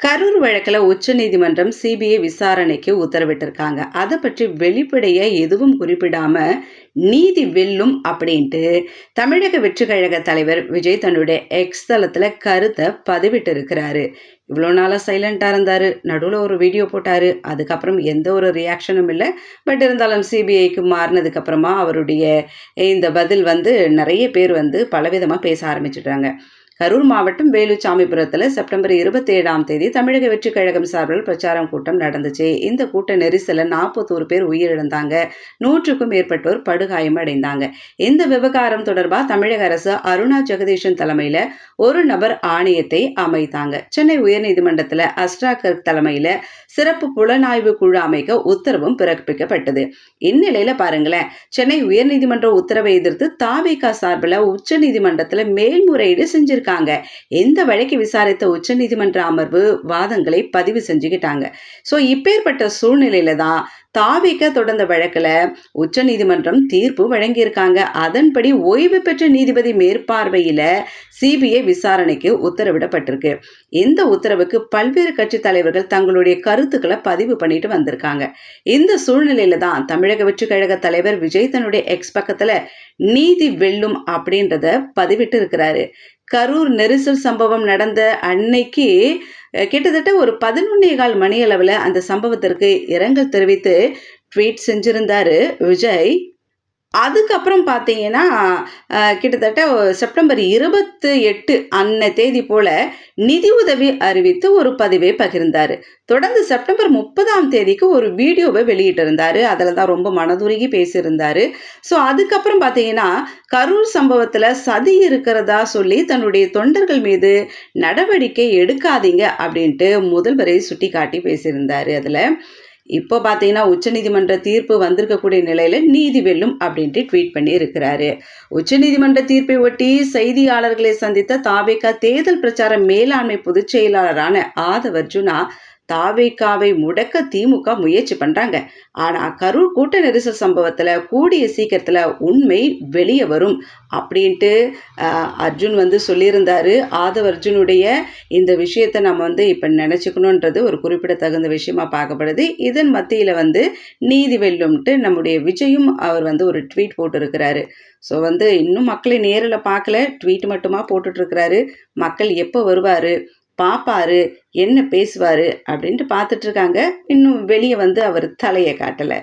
கரூர் வழக்கில் உச்சநீதிமன்றம் சிபிஐ விசாரணைக்கு உத்தரவிட்டிருக்காங்க. அதை பற்றி வெளிப்படைய எதுவும் குறிப்பிடாம நீதி வெல்லும் அப்படின்ட்டு தமிழக வெற்றிக்கழக தலைவர் விஜய் தன்னுடைய எக்ஸ் தளத்தில் கருத்தை பதிவிட்டு இருக்கிறாரு இவ்வளோ நாளாக சைலண்ட்டாக இருந்தார். நடுவில் ஒரு வீடியோ போட்டார். அதுக்கப்புறம் எந்த ஒரு ரியாக்ஷனும் இல்லை. பட் இருந்தாலும் சிபிஐக்கு மாறினதுக்கப்புறமா அவருடைய இந்த பதில் வந்து நிறைய பேர் வந்து பலவிதமாக பேச ஆரம்பிச்சிட்டாங்க. கரூர் மாவட்டம் வேலுச்சாமிபுரத்தில் செப்டம்பர் இருபத்தி ஏழாம் தேதி தமிழக வெற்றி கழகம் சார்பில் பிரச்சாரம் கூட்டம் நடந்துச்சு. இந்த கூட்ட நெரிசலில் நாற்பத்தோரு பேர் உயிரிழந்தாங்க. நூற்றுக்கும் மேற்பட்டோர் படுகாயம் அடைந்தாங்க. இந்த விவகாரம் தொடர்பாக தமிழக அரசு அருணா ஜெகதீஷன் தலைமையில் ஒரு நபர் ஆணையத்தை அமைத்தாங்க. சென்னை உயர்நீதிமன்றத்தில் அஸ்ட்ராகர் தலைமையில் சிறப்பு புலனாய்வு குழு அமைக்க உத்தரவும் பிறப்பிக்கப்பட்டது. இந்நிலையில் பாருங்களேன் சென்னை உயர்நீதிமன்ற உத்தரவை எதிர்த்து தாவேகா சார்பில் உச்சநீதிமன்றத்தில் மேல்முறையீடு செஞ்சிருக்காங்க. இருக்காங்க. எந்த வழக்கு விசாரித்த உச்சநீதிமன்ற அமர்வு வாதங்களை பதிவு செஞ்சுக்கிட்டாங்க. ஸோ இப்பேற்பட்ட சூழ்நிலையில தான் தாவிக்க தொடர்ந்த வழக்கில் உச்சநீதிமன்றம் தீர்ப்பு வழங்கியிருக்காங்க. அதன்படி ஓய்வு பெற்ற நீதிபதி மேற்பார்வையில் சிபிஐ விசாரணைக்கு உத்தரவிடப்பட்டிருக்கு. இந்த உத்தரவுக்கு பல்வேறு கட்சி தலைவர்கள் தங்களுடைய கருத்துக்களை பதிவு பண்ணிட்டு வந்திருக்காங்க. இந்த சூழ்நிலையில தான் தமிழக வெற்றி கழக தலைவர் விஜய் தன்னுடைய எக்ஸ் பக்கத்தில் நீதி வெல்லும் அப்படின்றத பதிவிட்டு இருக்கிறாரு. கரூர் நெரிசல் சம்பவம் நடந்த அன்னைக்கு கிட்டத்தட்ட ஒரு பதினொன்னே கால் மணி அளவில் அந்த சம்பவத்திற்கு இரங்கல் தெரிவித்து ட்வீட் செஞ்சிருந்தாரு விஜய். அதுக்கப்புறம் பார்த்தீங்கன்னா கிட்டத்தட்ட செப்டம்பர் இருபத்து எட்டு அன்ன தேதி போல நிதி உதவி அறிவித்து ஒரு பதிவை பகிர்ந்தார். தொடர்ந்து செப்டம்பர் முப்பதாம் தேதிக்கு ஒரு வீடியோவை வெளியிட்டிருந்தார். அதில் தான் ரொம்ப மனதுருகி பேசியிருந்தார். ஸோ அதுக்கப்புறம் பார்த்தீங்கன்னா கரூர் சம்பவத்தில் சதி இருக்கிறதா சொல்லி தன்னுடைய தொண்டர்கள் மீது நடவடிக்கை எடுக்காதீங்க அப்படின்ட்டு முதல்வரை சுட்டி காட்டி பேசியிருந்தார் அதில். இப்போ பார்த்தீங்கன்னா உச்சநீதிமன்ற தீர்ப்பு வந்திருக்கக்கூடிய நிலையில் நீதி வெல்லும் அப்படின்ட்டு ட்வீட் பண்ணி இருக்கிறாரு உச்சநீதிமன்ற தீர்ப்பை ஒட்டி செய்தியாளர்களை சந்தித்த தாவேக்கா தேர்தல் பிரச்சார மேலாண்மை பொதுச் செயலாளரான ஆதவர்ஜுனா தாவேக்காவை முடக்க திமுக முயற்சி பண்ணுறாங்க ஆனால் கரூர் கூட்ட நெரிசல் சம்பவத்தில் கூடிய சீக்கிரத்தில் உண்மை வெளியே வரும் அப்படின்ட்டு அர்ஜுன் வந்து சொல்லியிருந்தாரு. ஆதவ் அர்ஜுனுடைய இந்த விஷயத்தை நம்ம வந்து இப்போ நினச்சிக்கணுன்றது ஒரு குறிப்பிடத்தகுந்த விஷயமா பார்க்கப்படுது. இதன் மத்தியில் வந்து நீதி வெல்லும்ட்டு நம்முடைய விஜயும் அவர் வந்து ஒரு ட்வீட் போட்டிருக்கிறாரு. ஸோ வந்து இன்னும் மக்களை நேரில் பார்க்கல. ட்வீட் மட்டுமா போட்டுட்ருக்கிறாரு. மக்கள் எப்போ வருவார்? பார்ப்பாரு என்ன பேசுவார் அப்படின்ட்டு பார்த்துட்ருக்காங்க இன்னும் வெளியே வந்து அவர் தலையை காட்டலை.